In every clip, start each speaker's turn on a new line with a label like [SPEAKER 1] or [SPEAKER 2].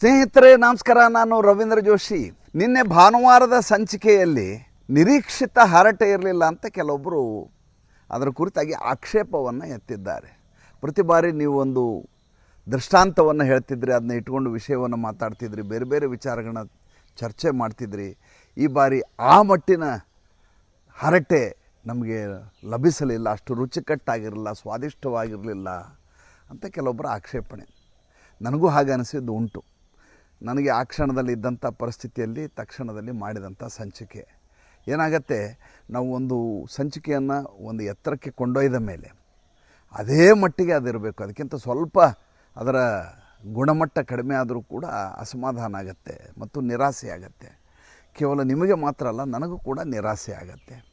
[SPEAKER 1] ಸ್ನೇಹಿತರೆ, ನಮಸ್ಕಾರ. ನಾನು ರವೀಂದ್ರ ಜೋಶಿ. ನಿನ್ನೆ ಭಾನುವಾರದ ಸಂಚಿಕೆಯಲ್ಲಿ ನಿರೀಕ್ಷಿತ ಹರಟೆ ಇರಲಿಲ್ಲ ಅಂತ ಕೆಲವೊಬ್ಬರು ಅದರ ಕುರಿತಾಗಿ ಆಕ್ಷೇಪವನ್ನು ಎತ್ತಿದ್ದಾರೆ. ಪ್ರತಿ ಬಾರಿ ನೀವು ಒಂದು ದೃಷ್ಟಾಂತವನ್ನು ಹೇಳ್ತಿದ್ರಿ ಅದನ್ನ ಇಟ್ಕೊಂಡು ವಿಷಯವನ್ನು ಮಾತಾಡ್ತಿದ್ರಿ, ಬೇರೆ ಬೇರೆ ವಿಚಾರಗಳನ್ನ ಚರ್ಚೆ ಮಾಡ್ತಿದ್ರಿ. ಈ ಬಾರಿ ಆ ಮಟ್ಟಿನ ಹರಟೆ ನಮಗೆ ಲಭಿಸಲಿಲ್ಲ, ಅಷ್ಟು ರುಚಿಕಟ್ಟಾಗಿರಲಿಲ್ಲ, ಸ್ವಾದಿಷ್ಟವಾಗಿರಲಿಲ್ಲ ಅಂತ ಕೆಲವೊಬ್ಬರ ಆಕ್ಷೇಪಣೆ. ನನಗೂ ಹಾಗೆ ಅನಿಸಿದ್ದು ಉಂಟು. ನನಗೆ ಆ ಕ್ಷಣದಲ್ಲಿ ಇದ್ದಂಥ ಪರಿಸ್ಥಿತಿಯಲ್ಲಿ ತಕ್ಷಣದಲ್ಲಿ ಮಾಡಿದಂಥ ಸಂಚಿಕೆ. ಏನಾಗತ್ತೆ, ನಾವು ಒಂದು ಸಂಚಿಕೆಯನ್ನು ಒಂದು ಎತ್ತರಕ್ಕೆ ಕೊಂಡೊಯ್ದ ಮೇಲೆ ಅದೇ ಮಟ್ಟಿಗೆ ಅದಿರಬೇಕು. ಅದಕ್ಕಿಂತ ಸ್ವಲ್ಪ ಅದರ ಗುಣಮಟ್ಟ ಕಡಿಮೆ ಆದರೂ ಕೂಡ ಅಸಮಾಧಾನ ಆಗತ್ತೆ ಮತ್ತು ನಿರಾಸೆ ಆಗತ್ತೆ. ಕೇವಲ ನಿಮಗೆ ಮಾತ್ರ ಅಲ್ಲ, ನನಗೂ ಕೂಡ ನಿರಾಸೆ ಆಗತ್ತೆ.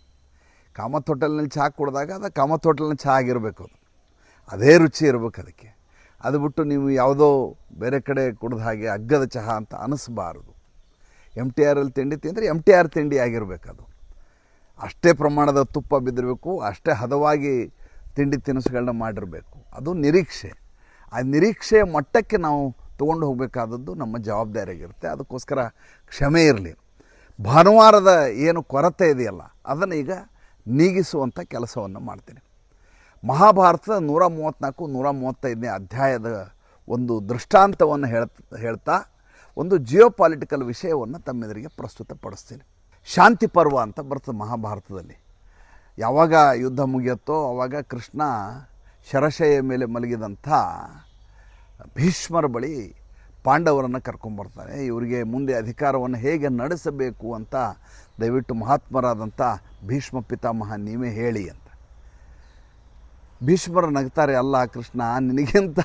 [SPEAKER 1] ಕಾಮತ್ ಹೋಟೆಲ್ನಲ್ಲಿ ಚಹಾ ಕುಡಿದಾಗ ಅದು ಕಾಮತ್ ಹೋಟೆಲ್ನ ಚಹಾ ಆಗಿರಬೇಕು. ಅದು ಅದೇ ರುಚಿ ಇರಬೇಕು ಅದಕ್ಕೆ. ಅದು ಬಿಟ್ಟು ನೀವು ಯಾವುದೋ ಬೇರೆ ಕಡೆ ಕುಡ್ದ ಹಾಗೆ ಅಗ್ಗದ ಚಹಾ ಅಂತ ಅನಿಸ್ಬಾರದು. ಎಂ ಟಿ ಆರಲ್ಲಿ ತಿಂಡಿ ತಿಂದರೆ ಎಂ ಟಿ ಆರ್ ತಿಂಡಿ ಆಗಿರಬೇಕದು. ಅಷ್ಟೇ ಪ್ರಮಾಣದ ತುಪ್ಪ ಬಿದ್ದಿರಬೇಕು, ಅಷ್ಟೇ ಹದವಾಗಿ ತಿಂಡಿ ತಿನಿಸುಗಳನ್ನ ಮಾಡಿರಬೇಕು. ಅದು ನಿರೀಕ್ಷೆ. ಆ ನಿರೀಕ್ಷೆಯ ಮಟ್ಟಕ್ಕೆ ನಾವು ತೊಗೊಂಡು ಹೋಗಬೇಕಾದದ್ದು ನಮ್ಮ ಜವಾಬ್ದಾರಿಯಾಗಿರುತ್ತೆ. ಅದಕ್ಕೋಸ್ಕರ ಕ್ಷಮೆ ಇರಲಿ. ಭಾನುವಾರದ ಏನು ಕೊರತೆ ಇದೆಯಲ್ಲ, ಅದನ್ನು ಈಗ ನೀಗಿಸುವಂಥ ಕೆಲಸವನ್ನು ಮಾಡ್ತೀನಿ. ಮಹಾಭಾರತದ ನೂರ ಮೂವತ್ತ್ನಾಲ್ಕು, ನೂರ ಮೂವತ್ತೈದನೇ ಅಧ್ಯಾಯದ ಒಂದು ದೃಷ್ಟಾಂತವನ್ನು ಹೇಳ್ ಹೇಳ್ತಾ ಒಂದು ಜಿಯೋ ಪಾಲಿಟಿಕಲ್ ವಿಷಯವನ್ನು ತಮ್ಮೆದುರಿಗೆ ಪ್ರಸ್ತುತಪಡಿಸ್ತೀನಿ. ಶಾಂತಿ ಪರ್ವ ಅಂತ ಬರ್ತದೆ ಮಹಾಭಾರತದಲ್ಲಿ. ಯಾವಾಗ ಯುದ್ಧ ಮುಗಿಯುತ್ತೋ ಆವಾಗ ಕೃಷ್ಣ ಶರಶಯ ಮೇಲೆ ಮಲಗಿದಂಥ ಭೀಷ್ಮರ ಬಳಿ ಪಾಂಡವರನ್ನು ಕರ್ಕೊಂಬರ್ತಾನೆ ಇವರಿಗೆ ಮುಂದೆ ಅಧಿಕಾರವನ್ನು ಹೇಗೆ ನಡೆಸಬೇಕು ಅಂತ ದಯವಿಟ್ಟು ಮಹಾತ್ಮರಾದಂಥ ಭೀಷ್ಮ ಪಿತಾಮಹ ನೀವೇ ಹೇಳಿ ಅಂತ. ಭೀಷ್ಮರು ನಗ್ತಾರೆ, ಅಲ್ಲ ಕೃಷ್ಣ, ನಿನಗಿಂತ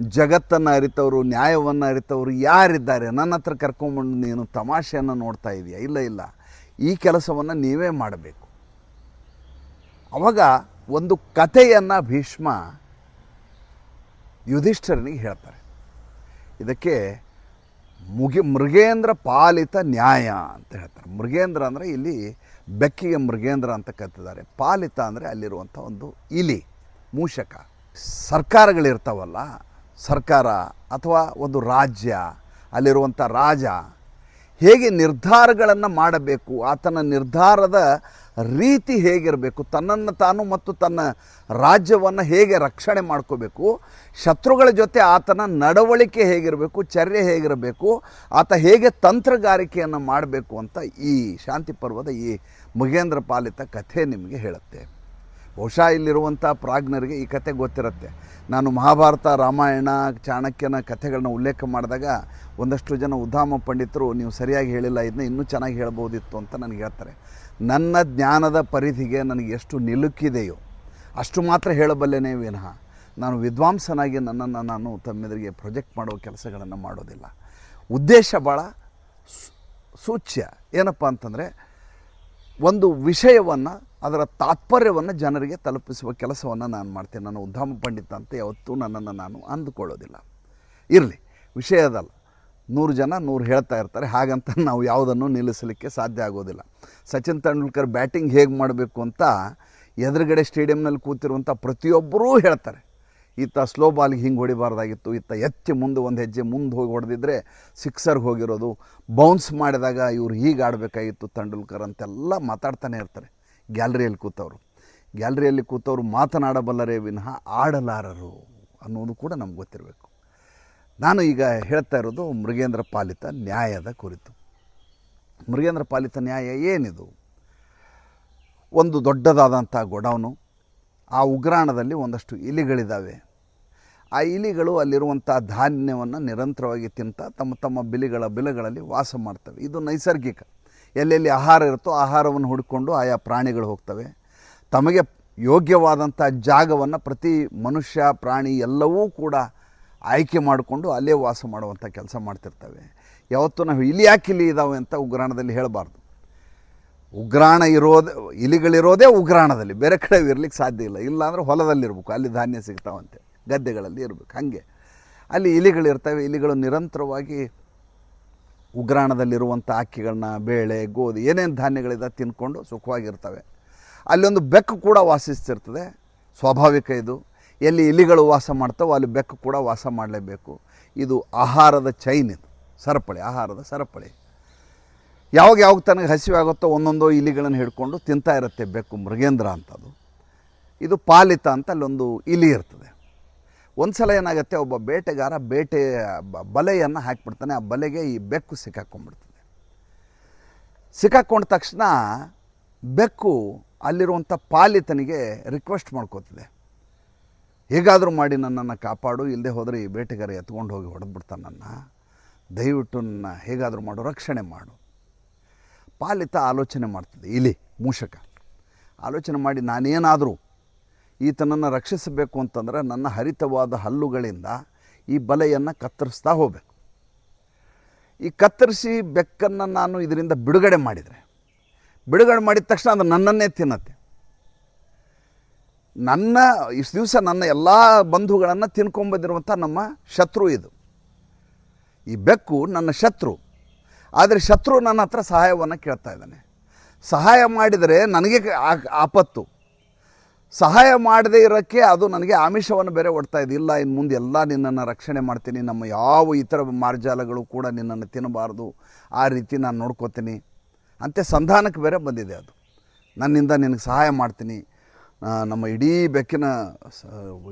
[SPEAKER 1] ಜಗತ್ತನ್ನು ಅರಿತವರು, ನ್ಯಾಯವನ್ನು ಅರಿತವರು ಯಾರಿದ್ದಾರೆ? ನನ್ನ ಹತ್ರ ಕರ್ಕೊಂಬಂದು ನೀನು ತಮಾಷೆಯನ್ನು ನೋಡ್ತಾ ಇದೆಯಾ? ಇಲ್ಲ ಇಲ್ಲ. ಈ ಕೆಲಸವನ್ನು ನೀವೇ ಮಾಡಬೇಕು. ಅವಾಗ ಒಂದು ಕಥೆಯನ್ನು ಭೀಷ್ಮ ಯುಧಿಷ್ಠರನಿಗೆ ಹೇಳ್ತಾರೆ. ಇದಕ್ಕೆ ಮುಗಿ, ಮೃಗೇಂದ್ರ ಪಾಲಿತ ನ್ಯಾಯ ಅಂತ ಹೇಳ್ತಾರೆ. ಮೃಗೇಂದ್ರ ಅಂದರೆ ಇಲ್ಲಿ ಬೆಕ್ಕಿಗೆ ಮೃಗೇಂದ್ರ ಅಂತ ಕತ್ತಿದ್ದಾರೆ ಪಾಲಿತ ಅಂದರೆ ಅಲ್ಲಿರುವಂಥ ಒಂದು ಇಲಿ. ಮೂಷಕ. ಸರ್ಕಾರಗಳಿರ್ತಾವಲ್ಲ, ಸರ್ಕಾರ ಅಥವಾ ಒಂದು ರಾಜ್ಯ, ಅಲ್ಲಿರುವಂಥ ರಾಜ, ಹೇಗೆ ನಿರ್ಧಾರಗಳನ್ನು ಮಾಡಬೇಕು, ಆತನ ನಿರ್ಧಾರದ ರೀತಿ ಹೇಗಿರಬೇಕು, ತನ್ನನ್ನು ತಾನು ಮತ್ತು ತನ್ನ ರಾಜ್ಯವನ್ನು ಹೇಗೆ ರಕ್ಷಣೆ ಮಾಡ್ಕೋಬೇಕು, ಶತ್ರುಗಳ ಜೊತೆ ಆತನ ನಡವಳಿಕೆ ಹೇಗಿರಬೇಕು, ಚರ್ಯೆ ಹೇಗಿರಬೇಕು, ಆತ ಹೇಗೆ ತಂತ್ರಗಾರಿಕೆಯನ್ನು ಮಾಡಬೇಕು ಅಂತ ಈ ಶಾಂತಿ ಪರ್ವದ ಈ ಮುಗೇಂದ್ರ ಪಾಲಿತ ಕಥೆ ನಿಮಗೆ ಹೇಳುತ್ತೆ ಬಹುಶಃ ಇಲ್ಲಿರುವಂಥ ಪ್ರಾಜ್ಞರಿಗೆ ಈ ಕತೆ ಗೊತ್ತಿರುತ್ತೆ. ನಾನು ಮಹಾಭಾರತ, ರಾಮಾಯಣ, ಚಾಣಕ್ಯನ ಕಥೆಗಳನ್ನ ಉಲ್ಲೇಖ ಮಾಡಿದಾಗ ಒಂದಷ್ಟು ಜನ ಉದ್ದಾಮ ಪಂಡಿತರು ನೀವು ಸರಿಯಾಗಿ ಹೇಳಿಲ್ಲ, ಇದನ್ನ ಇನ್ನೂ ಚೆನ್ನಾಗಿ ಹೇಳ್ಬೋದಿತ್ತು ಅಂತ ನನಗೆ ಹೇಳ್ತಾರೆ. ನನ್ನ ಜ್ಞಾನದ ಪರಿಧಿಗೆ ನನಗೆ ಎಷ್ಟು ನಿಲುಕಿದೆಯೋ ಅಷ್ಟು ಮಾತ್ರ ಹೇಳಬಲ್ಲೇನೆ ವಿನಃ ನಾನು ವಿದ್ವಾಂಸನಾಗಿ ನನ್ನನ್ನು ನಾನು ತಮ್ಮೆದುರಿಗೆ ಪ್ರೊಜೆಕ್ಟ್ ಮಾಡುವ ಕೆಲಸಗಳನ್ನು ಮಾಡೋದಿಲ್ಲ. ಉದ್ದೇಶ ಭಾಳ ಸೂಚ್ಯ. ಏನಪ್ಪ ಅಂತಂದರೆ ಒಂದು ವಿಷಯವನ್ನು ಅದರ ತಾತ್ಪರ್ಯವನ್ನು ಜನರಿಗೆ ತಲುಪಿಸುವ ಕೆಲಸವನ್ನು ನಾನು ಮಾಡ್ತೇನೆ. ನಾನು ಉದ್ದಾಮ ಪಂಡಿತ ಅಂತ ಯಾವತ್ತೂ ನನ್ನನ್ನು ನಾನು ಅಂದುಕೊಳ್ಳೋದಿಲ್ಲ. ಇರಲಿ, ವಿಷಯ ಅದಲ್ಲ. ನೂರು ಜನ ನೂರು ಹೇಳ್ತಾ ಇರ್ತಾರೆ. ಹಾಗಂತ ನಾವು ಯಾವುದನ್ನು ನಿಲ್ಲಿಸಲಿಕ್ಕೆ ಸಾಧ್ಯ ಆಗೋದಿಲ್ಲ. ಸಚಿನ್ ತೆಂಡೂಲ್ಕರ್ ಬ್ಯಾಟಿಂಗ್ ಹೇಗೆ ಮಾಡಬೇಕು ಅಂತ ಎದುರುಗಡೆ ಸ್ಟೇಡಿಯಂನಲ್ಲಿ ಕೂತಿರುವಂಥ ಪ್ರತಿಯೊಬ್ಬರೂ ಹೇಳ್ತಾರೆ. ಈತ ಸ್ಲೋ ಬಾಲ್ಗೆ ಹಿಂಗೆ ಹೊಡಿಬಾರ್ದಾಗಿತ್ತು. ಈತ ಎತ್ತಿ ಮುಂದೆ ಒಂದು ಹೆಜ್ಜೆ ಮುಂದೆ ಹೋಗಿ ಹೊಡೆದಿದ್ರೆ ಸಿಕ್ಸರ್ಗೆ ಹೋಗಿರೋದು. ಬೌನ್ಸ್ ಮಾಡಿದಾಗ ಇವ್ರು ಹೀಗೆ ಆಡಬೇಕಾಗಿತ್ತು ತೆಂಡೂಲ್ಕರ್ ಅಂತೆಲ್ಲ ಮಾತಾಡ್ತಾನೆ ಇರ್ತಾರೆ. ಗ್ಯಾಲರಿಯಲ್ಲಿ ಕೂತವರು. ಗ್ಯಾಲರಿಯಲ್ಲಿ ಕೂತವರು ಮಾತನಾಡಬಲ್ಲರೇ ವಿನಃ ಆಡಲಾರರು ಅನ್ನೋದು ಕೂಡ ನಮ್ಗೆ ಗೊತ್ತಿರಬೇಕು. ನಾನು ಈಗ ಹೇಳ್ತಾ ಇರೋದು ಮೃಗೇಂದ್ರ ಪಾಲಿತ ನ್ಯಾಯದ ಕುರಿತು. ಮೃಗೇಂದ್ರ ಪಾಲಿತ ನ್ಯಾಯ ಏನಿದು? ಒಂದು ದೊಡ್ಡದಾದಂಥ ಗೊಡೌನು, ಆ ಉಗ್ರಾಣದಲ್ಲಿ ಒಂದಷ್ಟು ಇಲಿಗಳಿದ್ದಾವೆ ಆ ಇಲಿಗಳು ಅಲ್ಲಿರುವಂಥ ಧಾನ್ಯವನ್ನು ನಿರಂತರವಾಗಿ ತಿಂತ ತಮ್ಮ ತಮ್ಮ ಬಿಲಿಗಳ ಬಿಲಗಳಲ್ಲಿ ವಾಸ ಮಾಡ್ತವೆ. ಇದು ನೈಸರ್ಗಿಕ. ಎಲ್ಲೆಲ್ಲಿ ಆಹಾರ ಇರುತ್ತೋ ಆಹಾರವನ್ನು ಹುಡುಕೊಂಡು ಆಯಾ ಪ್ರಾಣಿಗಳು ಹೋಗ್ತವೆ. ತಮಗೆ ಯೋಗ್ಯವಾದಂಥ ಜಾಗವನ್ನು ಪ್ರತಿ ಮನುಷ್ಯ, ಪ್ರಾಣಿ ಎಲ್ಲವೂ ಕೂಡ ಆಯ್ಕೆ ಮಾಡಿಕೊಂಡು ಅಲ್ಲೇ ವಾಸ ಮಾಡುವಂಥ ಕೆಲಸ ಮಾಡ್ತಿರ್ತವೆ. ಯಾವತ್ತೂ ನಾವು ಇಲಿ ಯಾಕೆ ಇಲಿ ಇದ್ದಾವೆ ಅಂತ ಉಗ್ರಾಣದಲ್ಲಿ ಹೇಳಬಾರ್ದು. ಉಗ್ರಾಣ ಇರೋದೆ, ಇಲಿಗಳಿರೋದೇ ಉಗ್ರಾಣದಲ್ಲಿ, ಬೇರೆ ಕಡೆ ಇರ್ಲಿಕ್ಕೆ ಸಾಧ್ಯ ಇಲ್ಲ. ಇಲ್ಲಾಂದ್ರೆ ಹೊಲದಲ್ಲಿ ಹೊಲದಲ್ಲಿರ್ಬೇಕು, ಅಲ್ಲಿ ಧಾನ್ಯ ಸಿಗ್ತಾವಂತೆ, ಗದ್ದೆಗಳಲ್ಲಿ ಇರಬೇಕು, ಹಾಗೆ. ಅಲ್ಲಿ ಇಲಿಗಳಿರ್ತವೆ, ಇಲಿಗಳು ನಿರಂತರವಾಗಿ ಉಗ್ರಾಣದಲ್ಲಿರುವಂಥ ಅಕ್ಕಿಗಳನ್ನ, ಬೇಳೆ, ಗೋಧಿ, ಏನೇನು ಧಾನ್ಯಗಳಿದೆ ತಿನ್ಕೊಂಡು ಸುಖವಾಗಿರ್ತವೆ. ಅಲ್ಲೊಂದು ಬೆಕ್ಕು ಕೂಡ ವಾಸಿಸ್ತಿರ್ತದೆ. ಸ್ವಾಭಾವಿಕ ಇದು. ಎಲ್ಲಿ ಇಲಿಗಳು ವಾಸ ಮಾಡ್ತಾವೋ ಅಲ್ಲಿ ಬೆಕ್ಕು ಕೂಡ ವಾಸ ಮಾಡಲೇಬೇಕು. ಇದು ಆಹಾರದ ಚೈನ್ ಇದು. ಸರಪಳಿ, ಆಹಾರದ ಸರಪಳಿ. ಯಾವಾಗ ಯಾವಾಗ ತನಗೆ ಹಸಿವೆ ಆಗುತ್ತೋ ಒಂದೊಂದು ಇಲಿಗಳನ್ನು ಹಿಡ್ಕೊಂಡು ತಿಂತಾ ಇರುತ್ತೆ ಬೆಕ್ಕು ಮೃಗೇಂದ್ರ ಅಂತದು. ಇದು ಪಾಲಿತ ಅಂತ ಅಲ್ಲೊಂದು ಇಲಿ ಇರ್ತದೆ. ಒಂದು ಸಲ ಏನಾಗುತ್ತೆ, ಒಬ್ಬ ಬೇಟೆಗಾರ ಬೇಟೆ ಬಲೆಯನ್ನು ಹಾಕಿಬಿಡ್ತಾನೆ, ಆ ಬಲೆಗೆ ಈ ಬೆಕ್ಕು ಸಿಕ್ಕಾಕೊಂಡ್ಬಿಡ್ತದೆ. ಸಿಕ್ಕಾಕೊಂಡ ತಕ್ಷಣ ಬೆಕ್ಕು ಅಲ್ಲಿರುವಂಥ ಪಾಲಿತನಿಗೆ ರಿಕ್ವೆಸ್ಟ್ ಮಾಡ್ಕೋತಿದೆ. ಹೇಗಾದರೂ ಮಾಡಿ ನನ್ನನ್ನು ಕಾಪಾಡು ಇಲ್ಲದೆ ಹೋದರೆ ಈ ಬೇಟೆಗಾರ ಎತ್ಕೊಂಡು ಹೋಗಿ ಹೊಡೆದ್ಬಿಡ್ತಾನೆ ನನ್ನ. ದಯವಿಟ್ಟು ನನ್ನ ಹೇಗಾದರೂ ಮಾಡು, ರಕ್ಷಣೆ ಮಾಡು. ಪಾಲಿತ ಆಲೋಚನೆ ಮಾಡ್ತದೆ, ಇಲಿ, ಮೂಷಕ. ಆಲೋಚನೆ ಮಾಡಿ ನಾನೇನಾದರೂ ಈತನನ್ನು ರಕ್ಷಿಸಬೇಕು ಅಂತಂದರೆ ನನ್ನ ಹರಿತವಾದ ಹಲ್ಲುಗಳಿಂದ ಈ ಬಲೆಯನ್ನು ಕತ್ತರಿಸ್ತಾ ಹೋಗಬೇಕು. ಈ ಕತ್ತರಿಸಿ ಬೆಕ್ಕನ್ನು ನಾನು ಇದರಿಂದ ಬಿಡುಗಡೆ ಮಾಡಿದರೆ, ಬಿಡುಗಡೆ ಮಾಡಿದ ತಕ್ಷಣ ಅದು ನನ್ನನ್ನೇ ತಿನ್ನತ್ತೆ. ನನ್ನ, ಇಷ್ಟು ದಿವಸ ನನ್ನ ಎಲ್ಲ ಬಂಧುಗಳನ್ನು ತಿನ್ಕೊಂಬಂದಿರುವಂಥ ನಮ್ಮ ಶತ್ರು ಇದು. ಈ ಬೆಕ್ಕು ನನ್ನ ಶತ್ರು. ಆದರೆ ಶತ್ರು ನನ್ನ ಹತ್ರ ಸಹಾಯವನ್ನು ಕೇಳ್ತಾ ಇದ್ದಾನೆ. ಸಹಾಯ ಮಾಡಿದರೆ ನನಗೆ ಆಪತ್ತು. ಸಹಾಯ ಮಾಡದೇ ಇರೋಕ್ಕೆ ಅದು ನನಗೆ ಆಮಿಷವನ್ನು ಬೇರೆ ಒಡ್ತಾ ಇದೆ. ಇನ್ನು ಮುಂದೆ ಎಲ್ಲ ನಿನ್ನನ್ನು ರಕ್ಷಣೆ ಮಾಡ್ತೀನಿ. ನಮ್ಮ ಯಾವ ಇತರ ಮಾರ್ಜಾಲಗಳು ಕೂಡ ನಿನ್ನನ್ನು ತಿನ್ನಬಾರ್ದು. ಆ ರೀತಿ ನಾನು ನೋಡ್ಕೋತೀನಿ. ಅಂತೆ ಸಂಧಾನಕ್ಕೆ ಬೇರೆ ಬಂದಿದೆ ಅದು. ನನ್ನಿಂದ ನಿನಗೆ ಸಹಾಯ ಮಾಡ್ತೀನಿ. ನಮ್ಮ ಇಡೀ ಬೆಕ್ಕಿನ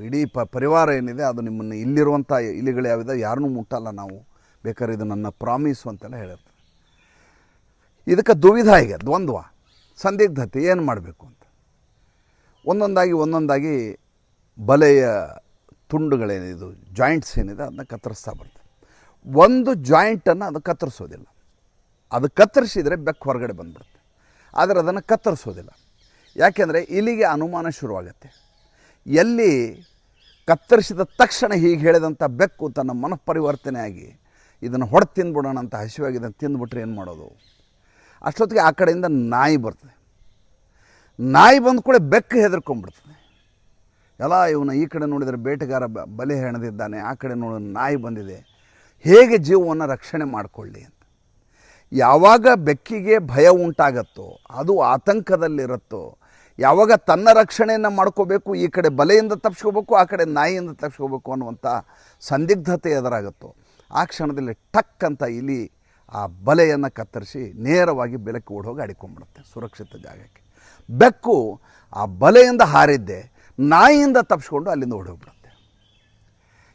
[SPEAKER 1] ಇಡೀ ಪ, ಪರಿವಾರ ಏನಿದೆ, ಅದು ನಿಮ್ಮನ್ನು ಇಲ್ಲಿರುವಂಥ ಇಲಿಗಳು ಯಾವಿದೆ, ಯಾರನ್ನೂ ಮುಟ್ಟಲ್ಲ ನಾವು. ಬೇಕಾದ್ರೆ ಇದು ನನ್ನ ಪ್ರಾಮಿಸು ಅಂತೆಲ್ಲ ಹೇಳಿರ್ತಾರೆ ಇದಕ್ಕೆ ದುವಿಧ ಈಗ ದ್ವಂದ್ವ, ಸಂದಿಗ್ಧತೆ, ಏನು ಮಾಡಬೇಕು ಅಂತ. ಒಂದೊಂದಾಗಿ ಒಂದೊಂದಾಗಿ ಬಲೆಯ ತುಂಡುಗಳೇನಿದು ಜಾಯಿಂಟ್ಸ್ ಏನಿದೆ ಅದನ್ನ ಕತ್ತರಿಸ್ತಾ ಬರ್ತದೆ ಒಂದು ಜಾಯಿಂಟನ್ನು ಅದು ಕತ್ತರಿಸೋದಿಲ್ಲ. ಅದು ಕತ್ತರಿಸಿದರೆ ಬೆಕ್ಕು ಹೊರಗಡೆ ಬಂದ್ಬಿಡುತ್ತೆ. ಆದರೆ ಅದನ್ನು ಕತ್ತರಿಸೋದಿಲ್ಲ. ಯಾಕೆಂದರೆ ಇಲ್ಲಿಗೆ ಅನುಮಾನ ಶುರುವಾಗುತ್ತೆ. ಎಲ್ಲಿ ಕತ್ತರಿಸಿದ ತಕ್ಷಣ ಹೀಗೆ ಹೇಳಿದಂಥ ಬೆಕ್ಕು ತನ್ನ ಮನಃಪರಿವರ್ತನೆಯಾಗಿ ಇದನ್ನು ಹೊಡೆದು ತಿಂದ್ಬಿಡೋಣ ಅಂತ ಹಸಿವಾಗಿದೆ ತಿಂದ್ಬಿಟ್ರೆ ಏನು ಮಾಡೋದು? ಅಷ್ಟೊತ್ತಿಗೆ ಆ ಕಡೆಯಿಂದ ನಾಯಿ ಬರ್ತದೆ. ನಾಯಿ ಬಂದ ಕೂಡ ಬೆಕ್ಕು ಹೆದರ್ಕೊಂಡ್ಬಿಡ್ತದೆ. ಎಲ್ಲ ಇವನು ಈ ಕಡೆ ನೋಡಿದರೆ ಬೇಟೆಗಾರ ಬಲೆ ಹೆಣದಿದ್ದಾನೆ, ಆ ಕಡೆ ನೋಡಿದ್ರೆ ನಾಯಿ ಬಂದಿದೆ. ಹೇಗೆ ಜೀವವನ್ನು ರಕ್ಷಣೆ ಮಾಡಿಕೊಳ್ಳಿ ಅಂತ. ಯಾವಾಗ ಬೆಕ್ಕಿಗೆ ಭಯ ಉಂಟಾಗತ್ತೋ, ಅದು ಆತಂಕದಲ್ಲಿರುತ್ತೋ, ಯಾವಾಗ ತನ್ನ ರಕ್ಷಣೆಯನ್ನು ಮಾಡ್ಕೋಬೇಕು, ಈ ಕಡೆ ಬಲೆಯಿಂದ ತಪ್ಪಿಸ್ಕೋಬೇಕು ಆ ಕಡೆ ನಾಯಿಯಿಂದ ತಪ್ಪಿಸ್ಕೋಬೇಕು ಅನ್ನುವಂಥ ಸಂದಿಗ್ಧತೆ ಎದುರಾಗುತ್ತೋ, ಆ ಕ್ಷಣದಲ್ಲಿ ಟಕ್ ಅಂತ ಇಲಿ ಆ ಬಲೆಯನ್ನು ಕತ್ತರಿಸಿ ನೇರವಾಗಿ ಬೆಳಕು ಓಡೋಗಿ ಅಡಿಕೊಂಡ್ಬಿಡುತ್ತೆ ಸುರಕ್ಷಿತ ಜಾಗಕ್ಕೆ. ಬೆಕ್ಕು ಆ ಬಲೆಯಿಂದ ಹಾರಿದ್ದೆ, ನಾಯಿಯಿಂದ ತಪ್ಪಿಸ್ಕೊಂಡು ಅಲ್ಲಿಂದ ಓಡೋಗ್ಬಿಡುತ್ತೆ.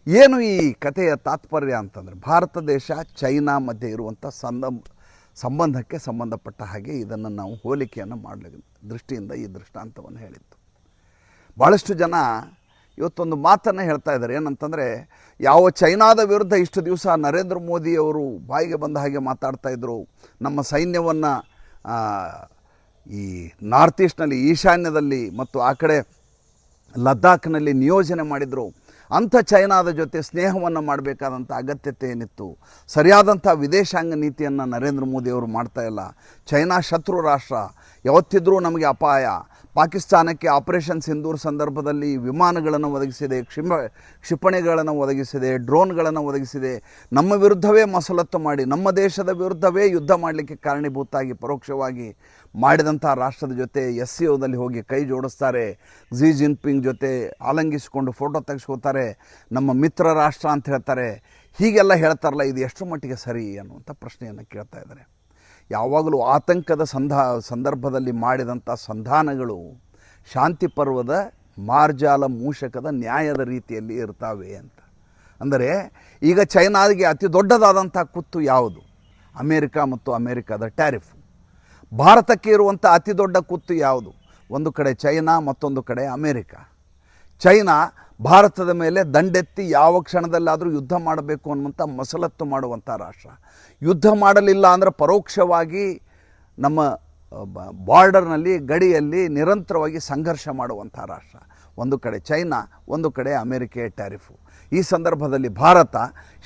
[SPEAKER 1] ಏನು ಈ ಕಥೆಯ ತಾತ್ಪರ್ಯ ಅಂತಂದರೆ, ಭಾರತ ದೇಶ, ಚೈನಾ ಮಧ್ಯೆ ಇರುವಂಥ ಸಂದ, ಸಂಬಂಧಕ್ಕೆ ಸಂಬಂಧಪಟ್ಟ ಹಾಗೆ ಇದನ್ನು ನಾವು ಹೋಲಿಕೆಯನ್ನು ಮಾಡಲಿ ದೃಷ್ಟಿಯಿಂದ ಈ ದೃಷ್ಟಾಂತವನ್ನು ಹೇಳಿತ್ತು ಭಾಳಷ್ಟು ಜನ ಇವತ್ತೊಂದು ಮಾತನ್ನು ಹೇಳ್ತಾ ಇದ್ದಾರೆ. ಏನಂತಂದರೆ, ಯಾವ ಚೈನಾದ ವಿರುದ್ಧ ಇಷ್ಟು ದಿವಸ ನರೇಂದ್ರ ಮೋದಿಯವರು ಬಾಯಿಗೆ ಬಂದ ಹಾಗೆ ಮಾತಾಡ್ತಾ ಇದ್ದರು ನಮ್ಮ ಸೈನ್ಯವನ್ನು ಈ ನಾರ್ತ್ ಈಸ್ಟ್ನಲ್ಲಿ, ಈಶಾನ್ಯದಲ್ಲಿ ಮತ್ತು ಆ ಕಡೆ ಲದ್ದಾಖ್ನಲ್ಲಿ ನಿಯೋಜನೆ ಮಾಡಿದರು. ಅಂಥ ಚೈನಾದ ಜೊತೆ ಸ್ನೇಹವನ್ನು ಮಾಡಬೇಕಾದಂಥ ಅಗತ್ಯತೆ ಏನಿತ್ತು? ಸರಿಯಾದಂಥ ವಿದೇಶಾಂಗ ನೀತಿಯನ್ನು ನರೇಂದ್ರ ಮೋದಿಯವರು ಮಾಡ್ತಾ ಇಲ್ಲ. ಚೈನಾ ಶತ್ರು ರಾಷ್ಟ್ರ, ಯಾವತ್ತಿದ್ರೂ ನಮಗೆ ಅಪಾಯ. ಪಾಕಿಸ್ತಾನಕ್ಕೆ ಆಪರೇಷನ್ ಸಿಂಧೂರ್ ಸಂದರ್ಭದಲ್ಲಿ ವಿಮಾನಗಳನ್ನು ಒದಗಿಸಿದೆ ಕ್ಷಿಮ ಕ್ಷಿಪಣಿಗಳನ್ನು ಒದಗಿಸಿದೆ, ಡ್ರೋನ್ಗಳನ್ನು ಒದಗಿಸಿದೆ. ನಮ್ಮ ವಿರುದ್ಧವೇ ಮಸಲತ್ತು ಮಾಡಿ, ನಮ್ಮ ದೇಶದ ವಿರುದ್ಧವೇ ಯುದ್ಧ ಮಾಡಲಿಕ್ಕೆ ಕಾರಣೀಭೂತಾಗಿ ಪರೋಕ್ಷವಾಗಿ ಮಾಡಿದಂಥ ರಾಷ್ಟ್ರದ ಜೊತೆ ಎಸ್ ಸಿ ಒದಲ್ಲಿ ಹೋಗಿ ಕೈ ಜೋಡಿಸ್ತಾರೆ. ಝಿ ಜಿನ್ಪಿಂಗ್ ಜೊತೆ ಆಲಂಗಿಸಿಕೊಂಡು ಫೋಟೋ ತೆಗೆಸ್ಕೋತಾರೆ ನಮ್ಮ ಮಿತ್ರ ರಾಷ್ಟ್ರ ಅಂತ ಹೇಳ್ತಾರೆ. ಹೀಗೆಲ್ಲ ಹೇಳ್ತಾರಲ್ಲ, ಇದು ಎಷ್ಟು ಮಟ್ಟಿಗೆ ಸರಿ ಅನ್ನುವಂಥ ಪ್ರಶ್ನೆಯನ್ನು ಕೇಳ್ತಾ ಇದ್ದಾರೆ. ಯಾವಾಗಲೂ ಆತಂಕದ ಸಂಧಾ, ಸಂದರ್ಭದಲ್ಲಿ ಮಾಡಿದಂಥ ಸಂಧಾನಗಳು ಶಾಂತಿ ಪರ್ವದ ಮಾರ್ಜಾಲ ಮೂಷಕದ ನ್ಯಾಯದ ರೀತಿಯಲ್ಲಿ ಇರ್ತಾವೆ ಅಂತ. ಅಂದರೆ ಈಗ ಚೈನಾದಿಗೆ ಅತಿ ದೊಡ್ಡದಾದಂಥ ಕುತ್ತು ಯಾವುದು? ಅಮೇರಿಕ ಮತ್ತು ಅಮೇರಿಕಾದ ಟ್ಯಾರಿಫ್. ಭಾರತಕ್ಕೆ ಇರುವಂಥ ಅತಿ ದೊಡ್ಡ ಕುತ್ತು ಯಾವುದು? ಒಂದು ಕಡೆ ಚೈನಾ, ಮತ್ತೊಂದು ಕಡೆ ಅಮೇರಿಕ. ಚೈನಾ ಭಾರತದ ಮೇಲೆ ದಂಡೆತ್ತಿ ಯಾವ ಕ್ಷಣದಲ್ಲಾದರೂ ಯುದ್ಧ ಮಾಡಬೇಕು ಅನ್ನುವಂಥ ಮಸಲತ್ತು ಮಾಡುವಂಥ ರಾಷ್ಟ್ರ. ಯುದ್ಧ ಮಾಡಲಿಲ್ಲ ಅಂದರೆ ಪರೋಕ್ಷವಾಗಿ ನಮ್ಮ ಬಾರ್ಡರ್ನಲ್ಲಿ, ಗಡಿಯಲ್ಲಿ ನಿರಂತರವಾಗಿ ಸಂಘರ್ಷ ಮಾಡುವಂಥ ರಾಷ್ಟ್ರ. ಒಂದು ಕಡೆ ಚೈನಾ, ಒಂದು ಕಡೆ ಅಮೆರಿಕೆ ಟ್ಯಾರಿಫು. ಈ ಸಂದರ್ಭದಲ್ಲಿ ಭಾರತ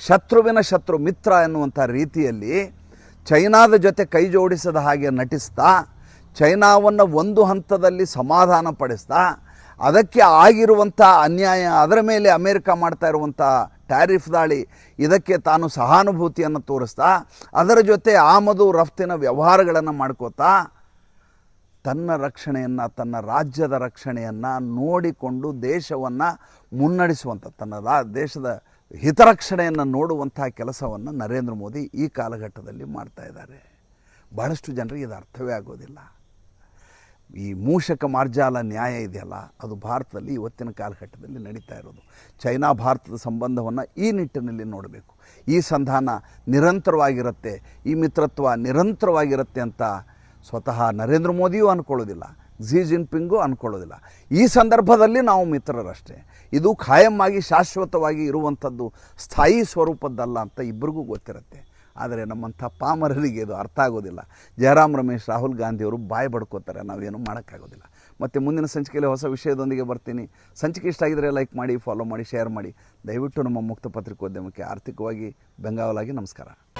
[SPEAKER 1] ಶತ್ರುವಿನ ಶತ್ರು ಮಿತ್ರ ಎನ್ನುವಂಥ ರೀತಿಯಲ್ಲಿ ಚೈನಾದ ಜೊತೆ ಕೈ ಜೋಡಿಸದ ಹಾಗೆ ನಟಿಸ್ತಾ, ಚೈನಾವನ್ನು ಒಂದು ಹಂತದಲ್ಲಿ ಸಮಾಧಾನ ಪಡಿಸ್ತಾ ಅದಕ್ಕೆ ಆಗಿರುವಂಥ ಅನ್ಯಾಯ, ಅದರ ಮೇಲೆ ಅಮೇರಿಕ ಮಾಡ್ತಾ ಇರುವಂಥ ಟ್ಯಾರಿಫ್ ದಾಳಿ, ಇದಕ್ಕೆ ತಾನು ಸಹಾನುಭೂತಿಯನ್ನು ತೋರಿಸ್ತಾ, ಅದರ ಜೊತೆ ಆಮದು, ರಫ್ತಿನ ವ್ಯವಹಾರಗಳನ್ನು ಮಾಡ್ಕೋತಾ, ತನ್ನ ರಕ್ಷಣೆಯನ್ನು, ತನ್ನ ರಾಜ್ಯದ ರಕ್ಷಣೆಯನ್ನು ನೋಡಿಕೊಂಡು ದೇಶವನ್ನು ಮುನ್ನಡೆಸುವಂಥ, ತನ್ನ ದೇಶದ ಹಿತರಕ್ಷಣೆಯನ್ನು ನೋಡುವಂಥ ಕೆಲಸವನ್ನು ನರೇಂದ್ರ ಮೋದಿ ಈ ಕಾಲಘಟ್ಟದಲ್ಲಿ ಮಾಡ್ತಾ ಇದ್ದಾರೆ. ಬಹಳಷ್ಟು ಜನರಿಗೆ ಇದು ಅರ್ಥವೇ ಆಗೋದಿಲ್ಲ. ಈ ಮೂಷಕ ಮಾರ್ಜಾಲ ನ್ಯಾಯ ಇದೆಯಲ್ಲ, ಅದು ಭಾರತದಲ್ಲಿ ಇವತ್ತಿನ ಕಾಲಘಟ್ಟದಲ್ಲಿ ನಡೀತಾ ಇರೋದು. ಚೈನಾ, ಭಾರತದ ಸಂಬಂಧವನ್ನು ಈ ನಿಟ್ಟಿನಲ್ಲಿ ನೋಡಬೇಕು. ಈ ಸಂಧಾನ ನಿರಂತರವಾಗಿರುತ್ತೆ, ಈ ಮಿತ್ರತ್ವ ನಿರಂತರವಾಗಿರುತ್ತೆ ಅಂತ ಸ್ವತಃ ನರೇಂದ್ರ ಮೋದಿಯೂ ಅಂದ್ಕೊಳ್ಳೋದಿಲ್ಲ ಝಿ ಜಿನ್ಪಿಂಗು ಅಂದ್ಕೊಳ್ಳೋದಿಲ್ಲ ಈ ಸಂದರ್ಭದಲ್ಲಿ ನಾವು ಮಿತ್ರರಷ್ಟೇ. ಇದು ಖಾಯಮ್ಮಾಗಿ ಶಾಶ್ವತವಾಗಿ ಇರುವಂಥದ್ದು ಸ್ಥಾಯಿ ಸ್ವರೂಪದ್ದಲ್ಲ ಅಂತ ಇಬ್ಬರಿಗೂ ಗೊತ್ತಿರುತ್ತೆ. ಆದರೆ ನಮ್ಮಂಥ ಪಾಮರರಿಗೆ ಇದು ಅರ್ಥ ಆಗೋದಿಲ್ಲ. ಜಯರಾಮ್ ರಮೇಶ್, ರಾಹುಲ್ ಗಾಂಧಿಯವರು ಬಾಯಿ ಬಡ್ಕೋತಾರೆ. ನಾವೇನು ಮಾಡೋಕ್ಕಾಗೋದಿಲ್ಲ. ಮತ್ತು ಮುಂದಿನ ಸಂಚಿಕೆಯಲ್ಲಿ ಹೊಸ ವಿಷಯದೊಂದಿಗೆ ಬರ್ತೀನಿ. ಸಂಚಿಕೆ ಇಷ್ಟ ಆಗಿದರೆ ಲೈಕ್ ಮಾಡಿ, ಫಾಲೋ ಮಾಡಿ, ಶೇರ್ ಮಾಡಿ. ದಯವಿಟ್ಟು ನಮ್ಮ ಮುಕ್ತ ಪತ್ರಿಕೋದ್ಯಮಕ್ಕೆ ಆರ್ಥಿಕವಾಗಿ ಬೆಂಗಾವಲಾಗಿ ನಮಸ್ಕಾರ.